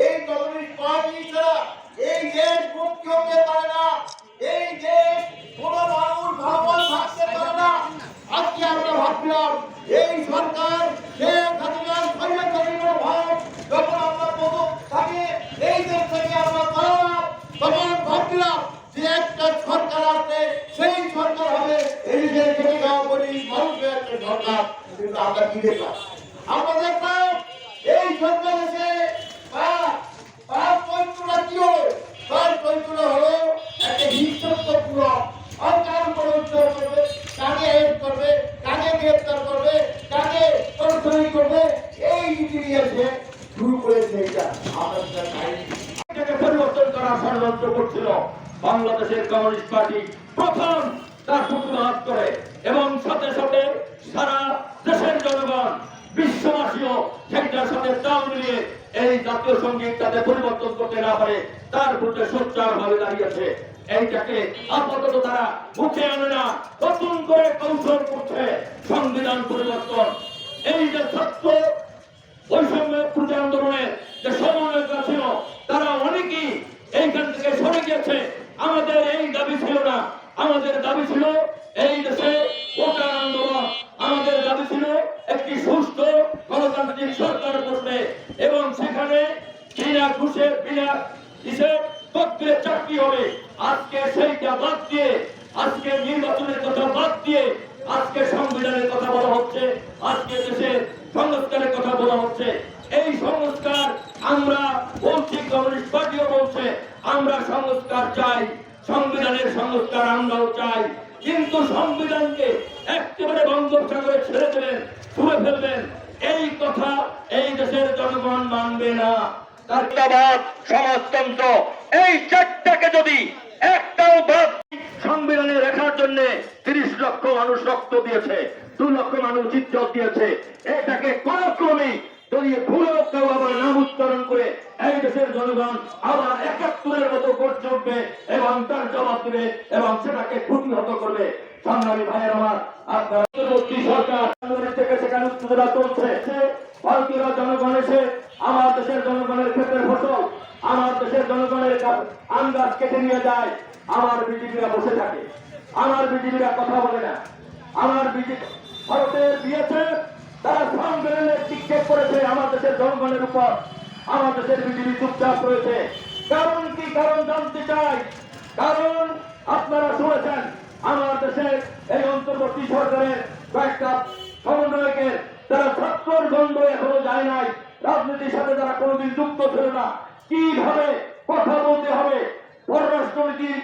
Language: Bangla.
এই কমিউনিস্ট দেশ দেশ আমরা ভাবছিলাম এই সরকার শেখ হাসিনার স্বৈরাচারী ভাব যখন আমরা প্রথম থাকে, এই দেশ থেকে আমরা পালাম। তখন ভাবছিলাম যে একটা সরকার আছে, সেই সরকার হবে এই খাওয়া গরিব মানুষের একটা সরকার। কিন্তু আমরা কি দেখলাম? আমরা দেখলাম এই সরকার এসে তার তার চরিত্রটা কি হলো তার চরিত্রটা হলো একটা হিংসাত্মপূর্ণ অকাল করে উদ্ধার করবে কাকে হেল্প করবে কাকে গ্রেপ্তার করবে কাকে টর্চারি করবে এই নীতি নিয়ে সে শুরু করেছে এটা আমরা সেটা চাইনি এটাকে বাংলাদেশের কমিউনিস্ট পার্টি। প্রথম তার প্রতিবাদ করে এবং সাথে সাথে সারা দেশের জনগণ, বিশ্ববাসীও সেটার সাথে তাল মিলিয়ে এই জাতীয় সংগীত তাতে পরিবর্তন করতে না পারে, তার প্রতি সোচ্চার ভাবে দাঁড়িয়েছে। এইটাকে আপাতত তারা মুখে আনে না, নতুন করে কৌশল করছে সংবিধান পরিবর্তন। এই যে ছাত্র বৈষম্য প্রতি আন্দোলনে যে সমন্বয়করা ছিল তারা অনেকেই এইখান থেকে সরে গিয়েছে আমাদের এই দাবি ছিল না আমাদের দাবি ছিল এই দেশে ভোটার আন্দোলন। আমাদের দাবি ছিল একটি সুস্থ গণতান্ত্রিক সরকার করবে এবং সেখানে বিনা ঘুষে, বিনা তত্ত্বের চাকরি হবে। আজকে সেইটা বাদ দিয়ে, আজকে নির্বাচনের কথা বাদ দিয়ে, আজকে সংবিধানের কথা বলা হচ্ছে, আজকে দেশের সংস্কারের কথা বলা হচ্ছে। এই সংস্কার আমরা বলছি কমিউনিস্ট পার্টিও বলছে আমরা সংস্কার চাই সংবিধানের সংস্কার আমরাও চাই। কিন্তু সংবিধানকে একেবারে বঙ্গোপসাগরে ছেড়ে দেবেন, ছুঁড়ে ফেলবেন। এই কথা এই দেশের জনগণ মানবে না। সমাজতন্ত্র। এই চারটাকে যদি একটাও বাদ সংবিধানে জন্য তিরিশ লক্ষ মানুষ রক্ত দিয়েছে, দু লক্ষ মানুষ দিয়েছে, এটাকে কোন ক্রমে যদি কেউ আবার নাম উচ্চারণ করে, এই দেশের জনগণ আবার একাত্তরের মতো চলবে এবং তার জবাব দেবে এবং সেটাকে প্রতিহত করবে। সংগ্রামী ভাইয়ের আমার তারা করেছে আমার দেশের জনগণের উপর। আমার দেশের বিজেপি চুপচাপ রয়েছে। কারণ কি? কারণ জানতে চাই কারণ আপনারা শুনেছেন আমার দেশের এই অন্তর্বর্তী সরকারের কয়েকটা সমন্বয়কের তারা ছাত্রর গন্ধ এখনও যায় নাই, রাজনীতির সাথে তারা কোনোদিন যুক্ত ছিল না, কীভাবে কথা বলতে হবে? পররাষ্ট্রনীতির